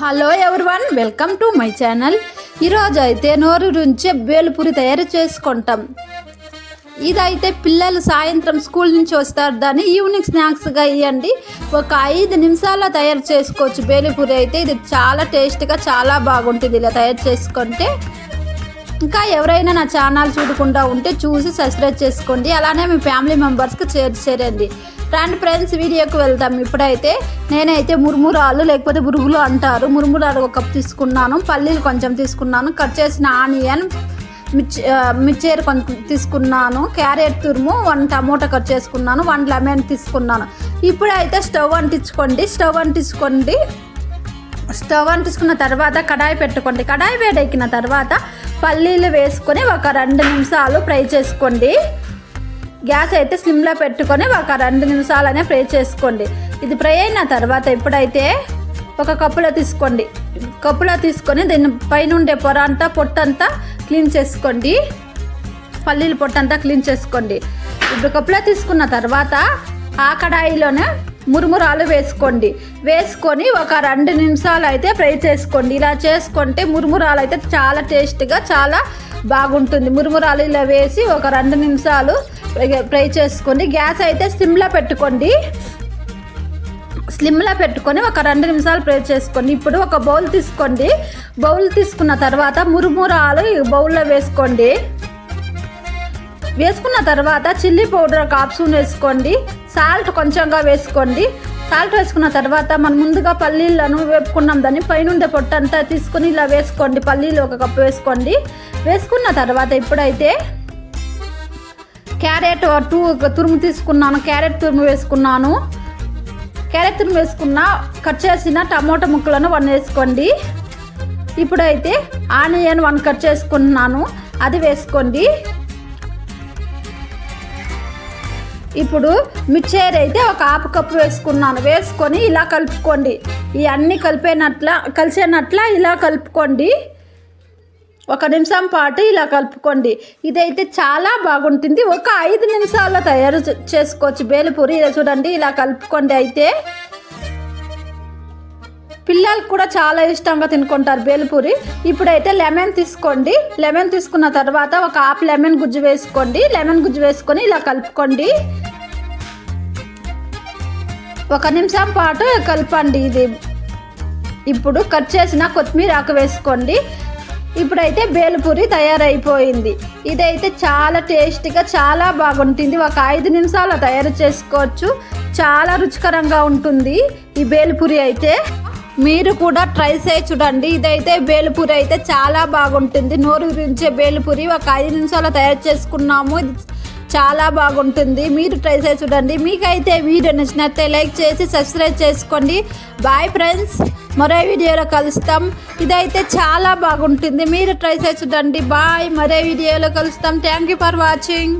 Hello one welcome to my channel ఈరోజు అయితే నోరు నుంచే బేలుపూరి తయారు చేసుకుంటాం. ఇదైతే పిల్లలు సాయంత్రం స్కూల్ నుంచి వస్తారు. దాన్ని ఈవినింగ్ స్నాక్స్గా ఇవ్వండి ఒక ఐదు నిమిషాల్లో తయారు చేసుకోవచ్చు బేలుపూరి అయితే. ఇది చాలా టేస్ట్గా చాలా బాగుంటుంది ఇలా తయారు చేసుకుంటే. ఇంకా ఎవరైనా నా ఛానల్ చూడకుండా ఉంటే చూసి సబ్స్క్రైబ్ చేసుకోండి. అలానే మీ ఫ్యామిలీ మెంబర్స్కి షేర్ చేయండి. రండి ఫ్రెండ్స్ వీడియోకి వెళ్దాం. ఇప్పుడైతే నేనైతే మురుమురాలు లేకపోతే బురుగులు అంటారు. మురుమురాలు ఒక కప్ తీసుకున్నాను. పల్లీలు కొంచెం తీసుకున్నాను. కట్ చేసిన ఆనియన్ మిర్చి మిర్చేరు కొంచెం తీసుకున్నాను. క్యారెట్ తురుము వన్ టమోటా కట్ చేసుకున్నాను. వన్ లెమన్ తీసుకున్నాను. ఇప్పుడైతే స్టవ్ అంటించుకోండి. స్టవ్ అంటించుకోండి. స్టవ్ అంటించుకున్న తర్వాత కడాయి పెట్టుకోండి. కడాయి వేడెక్కిన తర్వాత పల్లీలు వేసుకొని ఒక రెండు నిమిషాలు ఫ్రై చేసుకోండి. గ్యాస్ అయితే స్లిమ్లో పెట్టుకొని ఒక రెండు నిమిషాలనే ఫ్రై చేసుకోండి. ఇది ఫ్రై అయిన తర్వాత ఇప్పుడైతే ఒక కప్పులో తీసుకోండి. కప్పులో తీసుకొని దీని పైన ఉండే పొర అంతా పొట్టంతా క్లీన్ చేసుకోండి. పల్లీల పొట్టంతా క్లీన్ చేసుకోండి. ఇప్పుడు కప్పులో తీసుకున్న తర్వాత ఆ కడాయిలోనే మురుమురాలు వేసుకోండి. వేసుకొని ఒక రెండు నిమిషాలు అయితే ఫ్రై చేసుకోండి. ఇలా చేసుకుంటే మురుమురాలు అయితే చాలా టేస్ట్గా చాలా బాగుంటుంది. మురుమురాలు ఇలా వేసి ఒక రెండు నిమిషాలు ఫ్రై- చేసుకోండి. గ్యాస్ అయితే సిమ్లో పెట్టుకోండి. స్లిమ్లో పెట్టుకొని ఒక రెండు నిమిషాలు ప్రే చేసుకోండి. ఇప్పుడు ఒక బౌల్ తీసుకోండి. బౌల్ తీసుకున్న తర్వాత మురుమురాలు బౌల్లో వేసుకోండి. వేసుకున్న తర్వాత చిల్లీ పౌడర్ ఒక ఆప్షన్ వేసుకోండి. సాల్ట్ కొంచెంగా వేసుకోండి. సాల్ట్ వేసుకున్న తర్వాత మనం ముందుగా పల్లీలను వేపుకున్నాం. దాన్ని పైనుండే పొట్టంతా తీసుకొని ఇలా వేసుకోండి. పల్లీలు ఒక కప్పు వేసుకోండి. వేసుకున్న తర్వాత ఇప్పుడైతే క్యారెట్ టూ తురుము తీసుకున్నాను. క్యారెట్ తురుము వేసుకున్నాను. క్యారెట్ తురుము వేసుకున్న కట్ చేసిన టమోటా ముక్కలను వన్ వేసుకోండి. ఇప్పుడైతే ఆనియన్ వన్ కట్ చేసుకున్నాను. అది వేసుకోండి. ఇప్పుడు మిక్చర్ అయితే ఒక ఆపు కప్పు వేసుకున్నాను. వేసుకొని ఇలా కలుపుకోండి. ఈ అన్నీ కలిపేనట్ల కలిసేనట్ల ఇలా కలుపుకోండి. ఒక నిమిషం పాటు ఇలా కలుపుకోండి. ఇదైతే చాలా బాగుంటుంది. ఒక ఐదు నిమిషాల్లో తయారు చేసుకోవచ్చు. బేలుపూరి ఇలా చూడండి ఇలా కలుపుకోండి అయితే. పిల్లలు కూడా చాలా ఇష్టంగా తినుకుంటారు బేల్పూరి. ఇప్పుడైతే లెమన్ తీసుకోండి. లెమన్ తీసుకున్న తర్వాత ఒక హాఫ్ లెమన్ గుజ్జు వేసుకోండి. లెమన్ గుజ్జు వేసుకొని ఇలా కలుపుకోండి. ఒక నిమిషం పాటు కలపండి ఇది. ఇప్పుడు కట్ చేసిన కొత్తిమీర ఆకు వేసుకోండి. ఇప్పుడైతే బేల్పూరి తయారైపోయింది. ఇదైతే చాలా టేస్టీగా చాలా బాగుంటుంది. ఒక ఐదు నిమిషాలు తయారు చేసుకోవచ్చు. చాలా రుచికరంగా ఉంటుంది ఈ బేల్పూరి అయితే. మీరు కూడా ట్రై చేసి చూడండి. ఇదైతే బేలుపూరి అయితే చాలా బాగుంటుంది. నోరు గురించే బేలుపూరి ఒక ఐదు నిమిషాలు తయారు చేసుకున్నాము. ఇది చాలా బాగుంటుంది. మీరు ట్రై చేసి చూడండి. మీకైతే వీడియో నచ్చినట్టే లైక్ చేసి సబ్స్క్రైబ్ చేసుకోండి. Bye friends. మరో వీడియోలో కలుస్తాం. ఇదైతే చాలా బాగుంటుంది. మీరు ట్రై చేసి చూడండి. బాయ్. మరో వీడియోలో కలుస్తాం. Thank you for watching.